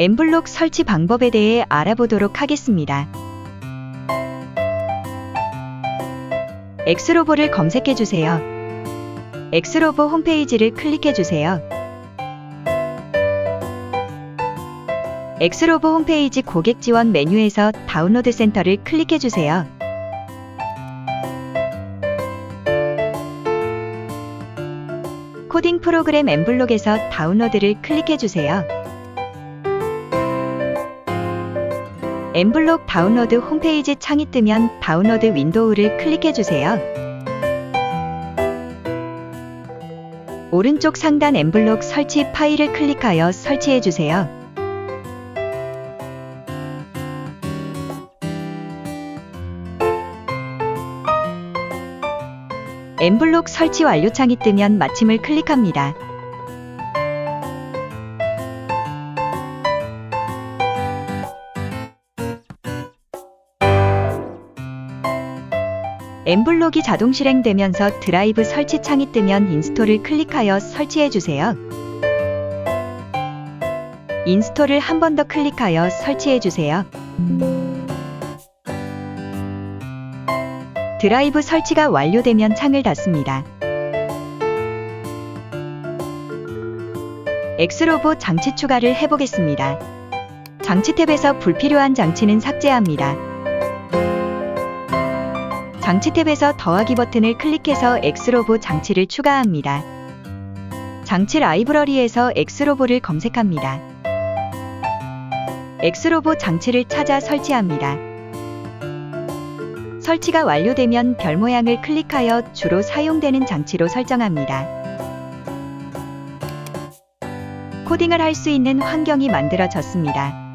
엠블록 설치 방법에 대해 알아보도록 하겠습니다. 엑스로보를 검색해 주세요. 엑스로보 홈페이지를 클릭해 주세요. 엑스로보 홈페이지 고객 지원 메뉴에서 다운로드 센터를 클릭해 주세요. 코딩 프로그램 엠블록에서 다운로드를 클릭해 주세요. 엠블록 다운로드 홈페이지 창이 뜨면 다운로드 윈도우를 클릭해 주세요. 오른쪽 상단 엠블록 설치 파일을 클릭하여 설치해 주세요. 엠블록 설치 완료 창이 뜨면 마침을 클릭합니다. 엠블록이 자동 실행되면서 드라이브 설치 창이 뜨면 인스톨을 클릭하여 설치해 주세요. 인스톨을 한 번 더 클릭하여 설치해 주세요. 드라이브 설치가 완료되면 창을 닫습니다. 엑스로보 장치 추가를 해보겠습니다. 장치 탭에서 불필요한 장치는 삭제합니다. 장치 탭에서 더하기 버튼을 클릭해서 엑스로보 장치를 추가합니다. 장치 라이브러리에서 엑스로보를 검색합니다. 엑스로보 장치를 찾아 설치합니다. 설치가 완료되면 별 모양을 클릭하여 주로 사용되는 장치로 설정합니다. 코딩을 할 수 있는 환경이 만들어졌습니다.